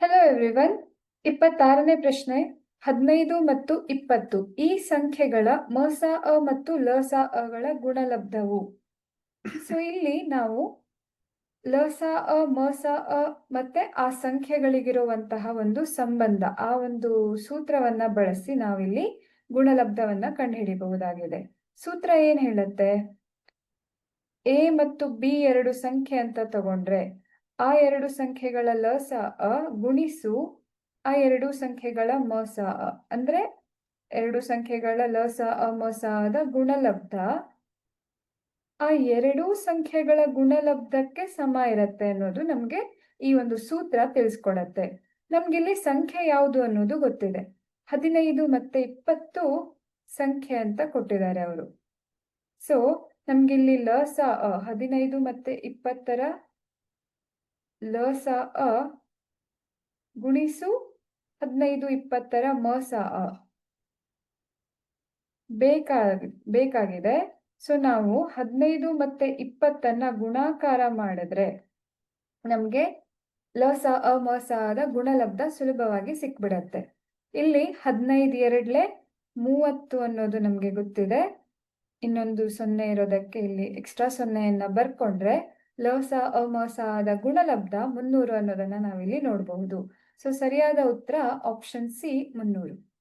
Hello everyone ಇಪ್ಪತ್ತಾರನೇ ಪ್ರಶ್ನೆ, ಹದಿನೈದು ಮತ್ತು ಇಪ್ಪತ್ತು. ಈ ಸಂಖ್ಯೆಗಳ ಮಸ, ಅ ಮತ್ತು ಲಸ ಅಗಳ ಗುಣಲಬ್ಧವು. ಸೊ ಇಲ್ಲಿ ನಾವು ಲಸ ಅ ಮಸ ಅ ಮತ್ತೆ ಆ ಸಂಖ್ಯೆಗಳಿಗಿರುವಂತಹ ಒಂದು ಸಂಬಂಧ, ಆ ಒಂದು ಸೂತ್ರವನ್ನ ಬಳಸಿ ನಾವಿಲ್ಲಿ ಗುಣಲಬ್ಧವನ್ನ ಕಂಡುಹಿಡಿಯಬಹುದಾಗಿದೆ. ಸೂತ್ರ ಏನ್ ಹೇಳುತ್ತೆ? ಎ ಮತ್ತು ಬಿ ಎರಡು ಸಂಖ್ಯೆ ಅಂತ ತಗೊಂಡ್ರೆ ಆ ಎರಡು ಸಂಖ್ಯೆಗಳ ಲಸ ಅ ಗುಣಿಸು ಆ ಎರಡು ಸಂಖ್ಯೆಗಳ ಮಸ ಅ. ಅಂದ್ರೆ ಎರಡು ಸಂಖ್ಯೆಗಳ ಲಸ ಅ ಮಸ ಅದ ಗುಣಲಬ್ಧ ಆ ಎರಡೂ ಸಂಖ್ಯೆಗಳ ಗುಣಲಬ್ಧಕ್ಕೆ ಸಮ ಇರತ್ತೆ ಅನ್ನೋದು ನಮ್ಗೆ ಈ ಒಂದು ಸೂತ್ರ ತಿಳಿಸ್ಕೊಡತ್ತೆ ನಮ್ಗಿಲ್ಲಿ ಸಂಖ್ಯೆ ಯಾವುದು ಅನ್ನೋದು ಗೊತ್ತಿದೆ. ಹದಿನೈದು ಮತ್ತೆ ಇಪ್ಪತ್ತು ಸಂಖ್ಯೆ ಅಂತ ಕೊಟ್ಟಿದ್ದಾರೆ ಅವರು. ಸೊ, ನಮ್ಗಿಲ್ಲಿ ಲಸ ಅ ಹದಿನೈದು ಮತ್ತೆ ಇಪ್ಪತ್ತರ ಲಸ ಅ ಗುಣಿಸು ಹದಿನೈದು ಇಪ್ಪತ್ತರ ಮಸ ಅ. ಬೇಕಾ ಬೇಕಾಗಿದೆ. ಸೊ, ನಾವು ಹದಿನೈದು ಮತ್ತೆ ಇಪ್ಪತ್ತನ್ನ ಗುಣಾಕಾರ ಮಾಡಿದ್ರೆ ನಮ್ಗೆ ಲಸ ಅ ಮಸ ಆದ ಗುಣಲಬ್ಧ ಸುಲಭವಾಗಿ ಸಿಕ್ಬಿಡತ್ತೆ. ಇಲ್ಲಿ ಹದಿನೈದು ಎರಡ್ಲೆ ಮೂವತ್ತು ಅನ್ನೋದು ನಮ್ಗೆ ಗೊತ್ತಿದೆ. ಇನ್ನೊಂದು ಸೊನ್ನೆ ಇರೋದಕ್ಕೆ ಇಲ್ಲಿ ಎಕ್ಸ್ಟ್ರಾ ಸೊನ್ನೆಯನ್ನ ಬರ್ಕೊಂಡ್ರೆ ಲಸ ಅಮಸ ಆದ ಗುಣಲಬ್ಧ ಮುನ್ನೂರು ಅನ್ನೋದನ್ನ ನಾವಿಲ್ಲಿ ನೋಡಬಹುದು. ಸೊ ಸರಿಯಾದ ಉತ್ತರ ಆಪ್ಷನ್ ಸಿ ಮುನ್ನೂರು.